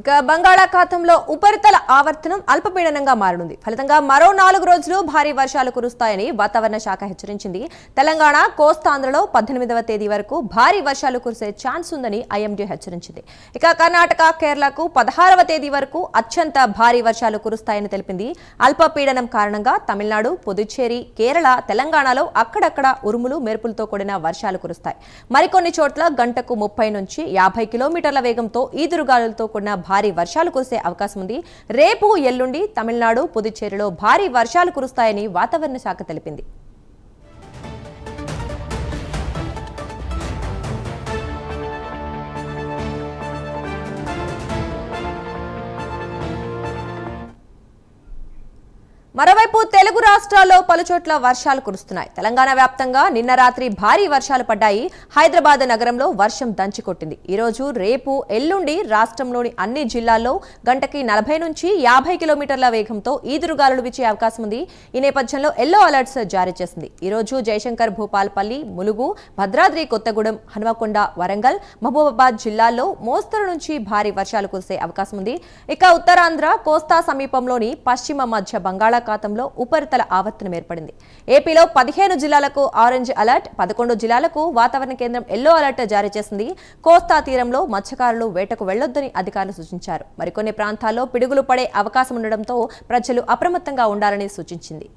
ఇక బంగాళాఖాతంలో ఉపరితల ఆవర్తనం అల్పపీడనంగా మారనుంది. ఫలితంగా మరో నాలుగు రోజులు భారీ వర్షాలు కురుస్తాయని వాతావరణ శాఖ హెచ్చరించింది. తెలంగాణ కోస్తాంధ్రలో పద్దెనిమిదవ తేదీ వరకు భారీ వర్షాలు కురిసే ఛాన్స్ ఉందని ఐఎండీ హెచ్చరించింది. ఇక కర్ణాటక కేరళకు పదహారవ తేదీ వరకు అత్యంత భారీ వర్షాలు కురుస్తాయని తెలిపింది. అల్పపీడనం కారణంగా తమిళనాడు పుదుచ్చేరి కేరళ తెలంగాణలో అక్కడక్కడ ఉరుములు మెరుపులతో కూడిన వర్షాలు కురుస్తాయి. మరికొన్ని చోట్ల గంటకు ముప్పై నుంచి యాభై కిలోమీటర్ల వేగంతో ఈదురుగాలులతో కూడిన భారీ వర్షాలు కురిసే అవకాశం ఉంది. రేపు ఎల్లుండి తమిళనాడు పుదుచ్చేరిలో భారీ వర్షాలు కురుస్తాయని వాతావరణ శాఖ తెలిపింది. మరోవైపు తెలుగు రాష్ట్రాల్లో పలుచోట్ల వర్షాలు కురుస్తున్నాయి. తెలంగాణ వ్యాప్తంగా నిన్న రాత్రి భారీ వర్షాలు పడ్డాయి. హైదరాబాద్ నగరంలో వర్షం దంచికొట్టింది ఈరోజు రేపు ఎల్లుండి రాష్ట్రంలోని అన్ని జిల్లాల్లో గంటకి నలభై నుంచి యాభై కిలోమీటర్ల వేగంతో ఈదురుగాలులు వీచే అవకాశం ఉంది. ఈ నేపథ్యంలో ఎల్లో అలర్ట్స్ జారీ చేసింది. ఈరోజు జయశంకర్ భూపాల్పల్లి ములుగు భద్రాద్రి కొత్తగూడెం హనుమకొండ వరంగల్ మహబూబాబాద్ జిల్లాల్లో మోస్తరు నుంచి భారీ వర్షాలు కురిసే అవకాశం ఉంది. ఇక ఉత్తరాంధ్ర కోస్తా సమీపంలోని పశ్చిమ మధ్య బంగాళాఖాతంలో ఉపరితల ఆవర్తనం ఏర్పడింది. ఏపీలో పదిహేను జిల్లాలకు ఆరెంజ్ అలర్ట్ పదకొండు జిల్లాలకు వాతావరణ కేంద్రం ఎల్లో అలర్ట్ జారీ చేసింది. కోస్తా తీరంలో మత్స్యకారులు వేటకు వెళ్ళొద్దని అధికారులు సూచించారు. మరికొన్ని ప్రాంతాల్లో పిడుగులు పడే అవకాశం ఉండడంతో ప్రజలు అప్రమత్తంగా ఉండాలని సూచించింది.